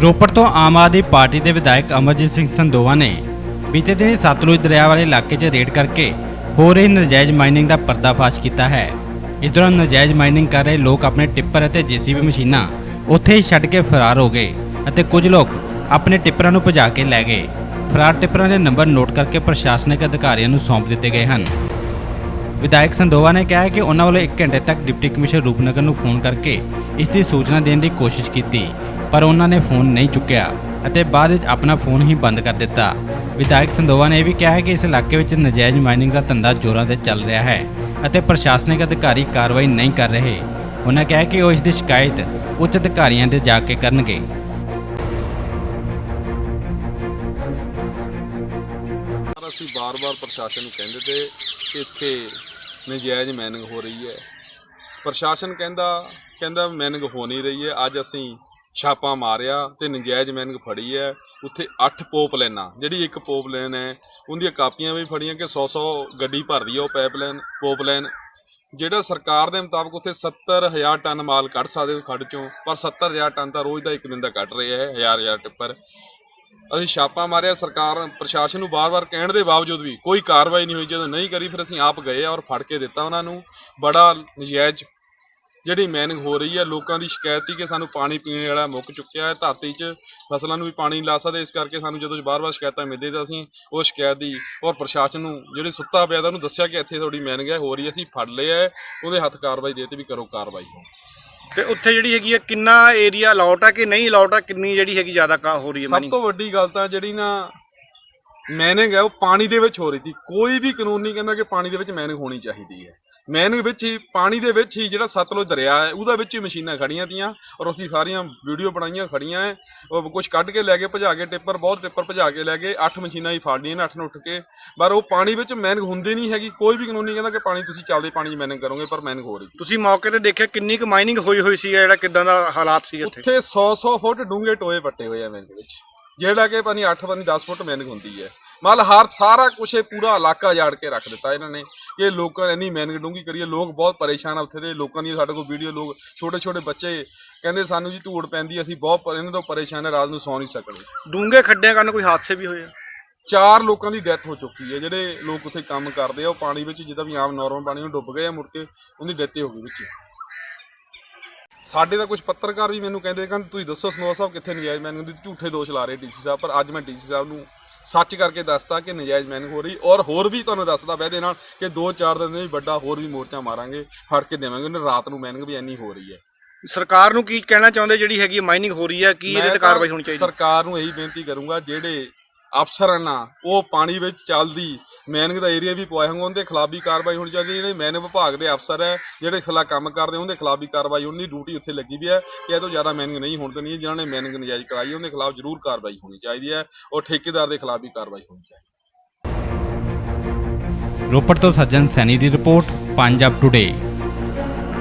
ਰੋਪੜ ਤੋਂ ਆਮ ਆਦਮੀ ਪਾਰਟੀ ਦੇ ਵਿਧਾਇਕ ਅਮਰਜੀਤ ਸਿੰਘ ਸੰਦੋਵਾ ਨੇ ਬੀਤੇ ਦਿਨੀ ਸਤਲੁਜ ਦਰਿਆ ਵਾਲੇ ਇਲਾਕੇ 'ਚ ਰੇਡ ਕਰਕੇ ਹੋ ਰਹੀ ਨਜਾਇਜ਼ ਮਾਈਨਿੰਗ ਦਾ ਪਰਦਾਫਾਸ਼ ਕੀਤਾ ਹੈ। ਇਸ ਦੌਰਾਨ ਨਜਾਇਜ਼ ਮਾਈਨਿੰਗ ਕਰ ਰਹੇ ਲੋਕ ਆਪਣੇ ਟਿੱਪਰ ਅਤੇ ਜੀਸੀਬੀ ਮਸ਼ੀਨਾਂ ਉੱਥੇ ਹੀ ਛੱਡ ਕੇ ਫਰਾਰ ਹੋ ਗਏ ਅਤੇ ਕੁਝ ਲੋਕ ਆਪਣੇ ਟਿੱਪਰਾਂ ਨੂੰ ਭਜਾ ਕੇ ਲੈ ਗਏ। ਫਰਾਰ ਟਿੱਪਰਾਂ ਦੇ ਨੰਬਰ ਨੋਟ ਕਰਕੇ ਪ੍ਰਸ਼ਾਸਨਿਕ ਅਧਿਕਾਰੀਆਂ ਨੂੰ ਸੌਂਪ ਦਿੱਤੇ ਗਏ ਹਨ। ਵਿਧਾਇਕ ਸੰਦੋਵਾ ਨੇ ਕਿਹਾ ਕਿ ਉਹਨਾਂ ਵੱਲੋਂ 1 ਘੰਟੇ ਤੱਕ ਡਿਪਟੀ ਕਮਿਸ਼ਨਰ ਰੂਪਨਗਰ ਨੂੰ ਫੋਨ ਕਰਕੇ ਇਸ ਦੀ ਸੂਚਨਾ ਦੇਣ ਦੀ ਕੋਸ਼ਿਸ਼ ਕੀਤੀ। ਪਰ ਉਹਨਾਂ ਨੇ ਫੋਨ ਨਹੀਂ ਚੁੱਕਿਆ ਅਤੇ ਬਾਅਦ ਵਿੱਚ ਆਪਣਾ ਫੋਨ ਹੀ ਬੰਦ ਕਰ ਦਿੱਤਾ। ਵਿਧਾਇਕ ਸੰਦੋਵਾ ਨੇ ਇਹ ਵੀ ਕਿਹਾ ਹੈ ਕਿ ਇਸ ਇਲਾਕੇ ਵਿੱਚ ਨਜਾਇਜ਼ ਮਾਈਨਿੰਗ ਦਾ ਧੰਦਾ ਜ਼ੋਰਾਂ ਤੇ ਚੱਲ ਰਿਹਾ ਹੈ ਅਤੇ ਪ੍ਰਸ਼ਾਸਨਿਕ ਅਧਿਕਾਰੀ ਕਾਰਵਾਈ ਨਹੀਂ ਕਰ ਰਹੇ। ਉਹਨਾਂ ਕਿਹਾ ਕਿ ਉਹ ਇਸ ਦੀ ਸ਼ਿਕਾਇਤ ਉੱਚ ਅਧਿਕਾਰੀਆਂ ਦੇ ਜਾ ਕੇ ਕਰਨਗੇ। ਅਸੀਂ ਬਾਰ-ਬਾਰ ਪ੍ਰਸ਼ਾਸਨ ਨੂੰ ਕਹਿੰਦੇ ਤੇ ਕਿ ਇੱਥੇ ਨਜਾਇਜ਼ ਮੈਨਿੰਗ ਹੋ ਰਹੀ ਹੈ। ਪ੍ਰਸ਼ਾਸਨ ਕਹਿੰਦਾ ਕਹਿੰਦਾ ਮੈਨਿੰਗ ਹੋ ਨਹੀਂ ਰਹੀ ਹੈ। ਅੱਜ ਅਸੀਂ ਛਾਪਾ ਮਾਰਿਆ ਤੇ ਨਜਾਇਜ਼ ਮੈਨਿੰਗ ਫੜੀ ਹੈ। ਉੱਥੇ 8 ਪੋਪ ਲਾਈਨਾਂ, ਜਿਹੜੀ ਇੱਕ ਪੋਪ ਲੈਨ ਹੈ, ਉਹਦੀਆਂ ਕਾਪੀਆਂ ਵੀ ਫੜੀਆਂ ਕਿ 100-100 ਗੱਡੀ ਭਰਦੀ ਹੈ ਉਹ ਪਾਈਪ ਪੋਪ ਲਾਈਨ। ਜਿਹੜਾ ਸਰਕਾਰ ਦੇ ਮੁਤਾਬਕ ਉੱਥੇ 70000 ਟਨ ਮਾਲ ਕੱਢ ਸਕਦੇ ਹੋ ਖੱਡ ਚੋਂ, ਪਰ 70000 ਟਨ ਤਾਂ ਰੋਜ਼ ਦਾ ਇੱਕ ਦਿਨ ਦਾ ਕੱਢ ਰਿਹਾ ਹੈ, ਹਜ਼ਾਰ ਹਜ਼ਾਰ ਟਿੱਪਰ। ਅਸੀਂ ਛਾਪਾ ਮਾਰਿਆ, ਸਰਕਾਰ, ਪ੍ਰਸ਼ਾਸਨ ਨੂੰ ਬਾਰ-ਬਾਰ ਕਹਿਣ ਦੇ ਬਾਵਜੂਦ ਵੀ ਕੋਈ ਕਾਰਵਾਈ ਨਹੀਂ ਹੋਈ, ਜਦੋਂ ਨਹੀਂ ਕਰੀ ਫਿਰ ਅਸੀਂ ਆਪ ਗਏ ਔਰ ਫੜ ਕੇ ਦਿੱਤਾ ਉਹਨਾਂ ਨੂੰ। ਬੜਾ ਨਜਾਇਜ਼ ਜਿਹੜੀ ਮੈਨਿੰਗ ਹੋ ਰਹੀ ਹੈ ਲੋਕਾਂ ਦੀ ਸ਼ਿਕਾਇਤ ਸੀ ਕਿ ਸਾਨੂੰ ਪਾਣੀ ਪੀਣ ਵਾਲਾ ਮੁੱਕ ਚੁੱਕਿਆ ਹੈ ਧਰਤੀ 'ਚ ਫਸਲਾਂ ਨੂੰ ਵੀ ਪਾਣੀ ਨਹੀਂ ਲਾ ਸਕਦੇ ਇਸ ਕਰਕੇ ਸਾਨੂੰ ਜਦੋਂ ਬਾਰ-ਬਾਰ ਸ਼ਿਕਾਇਤਾਂ ਮਿਲਦੀਆਂ ਤਾਂ ਅਸੀਂ ਉਹ ਸ਼ਿਕਾਇਤ ਦੀ ਔਰ ਪ੍ਰਸ਼ਾਸਨ ਨੂੰ ਜਿਹੜੇ ਸੁੱਤਾ ਪਿਆ ਤਾਂ ਉਹਨੂੰ ਦੱਸਿਆ ਕਿ ਇੱਥੇ ਤੁਹਾਡੀ ਮੈਨਿੰਗ ਹੈ ਹੋ ਰਹੀ ਹੈ ਅਸੀਂ ਫੜ ਲਿਆ ਹੈ ਉਹਦੇ ਹੱਥ ਕਾਰਵਾਈ ਦੇ ਤੇ ਵੀ ਕਰੋ ਕਾਰਵਾਈ। ਤੇ ਉੱਥੇ ਜਿਹੜੀ ਹੈਗੀ ਹੈ ਕਿੰਨਾ ਏਰੀਆ ਅਲਾਉਟ ਆ ਕਿ ਨਹੀਂ ਅਲਾਉਟ ਆ ਕਿੰਨੀ ਜਿਹੜੀ ਹੈਗੀ ਜ਼ਿਆਦਾ ਕਾ ਹੋ ਰਹੀ ਹੈ ਸਭ ਤੋਂ ਵੱਡੀ ਗੱਲ ਤਾਂ ਜਿਹੜੀ ਨਾ ਮੈਨਿੰਗ ਹੈ ਉਹ ਪਾਣੀ ਦੇ ਵਿੱਚ ਹੋ ਰਹੀ ਸੀ। ਕੋਈ ਵੀ ਕਾਨੂੰਨ ਨਹੀਂ ਕਹਿੰਦਾ ਕਿ ਪਾਣੀ ਦੇ ਵਿੱਚ ਮੈਨਿੰਗ ਹੋਣੀ ਚਾਹੀਦੀ ਹੈ। ਮੈਨਿੰਗ ਵਿੱਚ ਹੀ ਪਾਣੀ ਦੇ ਵਿੱਚ ਹੀ ਜਿਹੜਾ ਸਤਲੁਜ ਦਰਿਆ ਹੈ ਉਹਦੇ ਵਿੱਚ ਹੀ ਮਸ਼ੀਨਾਂ ਖੜੀਆਂ ਤੀਆਂ ਔਰ ਅਸੀਂ ਸਾਰੀਆਂ ਵੀਡੀਓ ਬਣਾਈਆਂ ਖੜੀਆਂ ਹੈ। ਉਹ ਕੁਝ ਕੱਢ ਕੇ ਲੈ ਗਏ ਭਜਾ ਕੇ ਟਿੱਪਰ ਬਹੁਤ ਟਿੱਪਰ ਭਜਾ ਕੇ ਲੈ ਗਏ ਅੱਠ ਮਸ਼ੀਨਾਂ ਹੀ ਫਾੜੀਆਂ ਨੇ ਅੱਠ ਨੂੰ ਉੱਠ ਕੇ। ਪਰ ਉਹ ਪਾਣੀ ਵਿੱਚ ਮੈਨਿੰਗ ਹੁੰਦੀ ਨਹੀਂ ਹੈਗੀ ਕੋਈ ਵੀ ਕਾਨੂੰਨ ਕਹਿੰਦਾ ਕਿ ਪਾਣੀ ਤੁਸੀਂ ਚੱਲਦੇ ਪਾਣੀ 'ਚ ਮੈਨਿੰਗ ਕਰੋਗੇ ਪਰ ਮੈਨਿੰਗ ਹੋ। ਰਹੀ ਤੁਸੀਂ ਮੌਕੇ ਤੇ ਦੇਖਿਆ ਕਿੰਨੀ ਕੁ ਮਾਈਨਿੰਗ ਹੋਈ ਹੋਈ ਸੀ ਜਿਹੜਾ ਕਿਦਾਂ ਦਾ ਹਾਲਾਤ ਸੀ ਇੱਥੇ? ਉੱਥੇ 100-100 ਫੁੱਟ ਡੂੰਘੇ ਟੋਏ ਪੱਟੇ ਹੋਏ ਆ ਮੈਨਿੰਗ ਵਿੱਚ ਜਿਹੜਾ ਕਿ ਪਾਣੀ 8 ਪਾਣੀ 10 ਫੁੱਟ ਮੈਨਿੰਗ ਹੁੰਦੀ ਹੈ। ਮਤਲਬ ਹਰ ਸਾਰਾ ਕੁਛ ਇਹ ਪੂਰਾ ਇਲਾਕਾ ਜਾੜ ਕੇ ਰੱਖ ਦਿੱਤਾ ਇਹਨਾਂ ਨੇ ਕਿ ਲੋਕਾਂ ਨੇ ਇੰਨੀ ਮੈਨਿੰਗ ਡੂੰਗੀ ਕਰੀਏ ਲੋਕ ਬਹੁਤ ਪਰੇਸ਼ਾਨ ਆ ਉੱਥੇ ਦੇ ਲੋਕਾਂ ਦੀ ਸਾਡੇ ਕੋਲ ਵੀਡੀਓ ਲੋਕ ਛੋਟੇ ਛੋਟੇ ਬੱਚੇ ਕਹਿੰਦੇ ਸਾਨੂੰ ਜੀ ਧੂੜ ਪੈਂਦੀ ਅਸੀਂ ਬਹੁਤ ਇਹਨਾਂ ਤੋਂ ਪਰੇਸ਼ਾਨ ਆ ਰਾਤ ਨੂੰ ਸੌ ਨਹੀਂ ਸਕਦੇ। ਡੂੰਘੇ ਖੱਡਿਆਂ ਕਾਰਨ ਕੋਈ ਹਾਦਸੇ ਵੀ ਹੋਏ ਆ? ਚਾਰ ਲੋਕਾਂ ਦੀ ਡੈਥ ਹੋ ਚੁੱਕੀ ਹੈ ਜਿਹੜੇ ਲੋਕ ਉੱਥੇ ਕੰਮ ਕਰਦੇ ਆ ਉਹ ਪਾਣੀ ਵਿੱਚ ਜਿੱਦਾਂ ਵੀ ਆਮ ਨਾਰਮਲ ਪਾਣੀ ਨੂੰ ਡੁੱਬ ਗਏ ਆ ਮੁੜ ਕੇ ਉਹਦੀ ਡੈਥ ਹੋ ਗਈ ਵਿੱਚ। ਸਾਡੇ ਦਾ ਕੁਝ ਪੱਤਰਕਾਰ ਵੀ ਮੈਨੂੰ ਕਹਿੰਦੇ ਕਹਿੰਦੇ ਤੁਸੀਂ ਦੱਸੋ ਸਨੋਆ ਸਾਹਿਬ ਕਿੱਥੇ ਨਜਾਇਜ਼ ਮੈਨਿੰਗ ਦੀ ਝੂਠੇ ਦੋਸ਼ ਲਾ ਰਹੇ ਡੀਸੀ ਸਾਹਿਬ ਪਰ ਅੱਜ ਮੈਂ ਡੀਸੀ ਸਾਹਿਬ ਨੂੰ ਸੱਚ ਕਰਕੇ ਦੱਸਤਾ ਕਿ ਨਜਾਇਜ਼ ਮੈਨਿੰਗ ਹੋ ਰਹੀ ਔਰ ਹੋਰ ਵੀ ਤੁਹਾਨੂੰ ਦੱਸਦਾ ਵੈਦੇ ਨਾਲ ਕਿ 2-4 ਦਿਨ ਵਿੱਚ ਵੱਡਾ ਹੋਰ ਵੀ ਮੋਰਚਾ ਮਾਰਾਂਗੇ ਫੜ ਕੇ ਦੇਵਾਂਗੇ ਉਹਨੇ ਰਾਤ ਨੂੰ ਮੈਨਿੰਗ ਵੀ ਇੰਨੀ ਹੋ ਰਹੀ ਹੈ। ਸਰਕਾਰ ਨੂੰ ਕੀ ਕਹਿਣਾ ਚਾਹੁੰਦੇ ਜਿਹੜੀ ਹੈਗੀ ਮਾਈਨਿੰਗ ਹੋ ਰਹੀ ਹੈ? ਕੀ ਇਹਦੇ ਤੇ ਕਾਰਵਾਈ ਹੋਣੀ ਚਾਹੀਦੀ ਸਰਕਾਰ ਨੂੰ ਇਹੀ ਬੇਨਤੀ ਕਰੂੰਗਾ ਜਿਹੜੇ ਅਫਸਰ ਹਨ ਨਾ ਉਹ ਪਾਣੀ ਵਿੱਚ ਚੱਲਦੀ ਮੈਨਿੰਗ ਦਾ ਏਰੀਆ ਵੀ ਪਵਾਇਆ ਹੋਣ ਉਹਦੇ ਖਿਲਾਫ ਵੀ ਕਾਰਵਾਈ ਹੋਣੀ ਚਾਹੀਦੀ ਜਿਹੜੇ ਮੈਨਿੰਗ ਵਿਭਾਗ ਦੇ ਅਫਸਰ ਹੈ, ਜਿਹੜੇ ਖਿਲਾਫ ਕੰਮ ਕਰਦੇ ਉਹਦੇ ਖਿਲਾਫ ਵੀ ਕਾਰਵਾਈ ਹੋਣੀ ਡਿਊਟੀ ਉੱਥੇ ਲੱਗੀ ਵੀ ਹੈ ਕਿ ਇਹ ਤੋਂ ਜ਼ਿਆਦਾ ਮੈਨਿੰਗ ਨਹੀਂ ਹੋਣ ਦੇਣੀ ਜਿਨ੍ਹਾਂ ਨੇ ਮੈਨਿੰਗ ਨਜਾਇਜ਼ ਕਰਾਈ ਉਹਦੇ ਖਿਲਾਫ ਜ਼ਰੂਰ ਕਾਰਵਾਈ ਹੋਣੀ ਚਾਹੀਦੀ ਹੈ ਔਰ ਠੇਕੇਦਾਰ ਦੇ ਖਿਲਾਫ ਵੀ ਕਾਰਵਾਈ ਹੋਣੀ ਚਾਹੀਦੀ ਰੋਪੜ ਤੋਂ ਸੱਜਣ ਸੈਣੀ ਦੀ ਰਿਪੋਰਟ, ਪੰਜਾਬ ਟੁਡੇ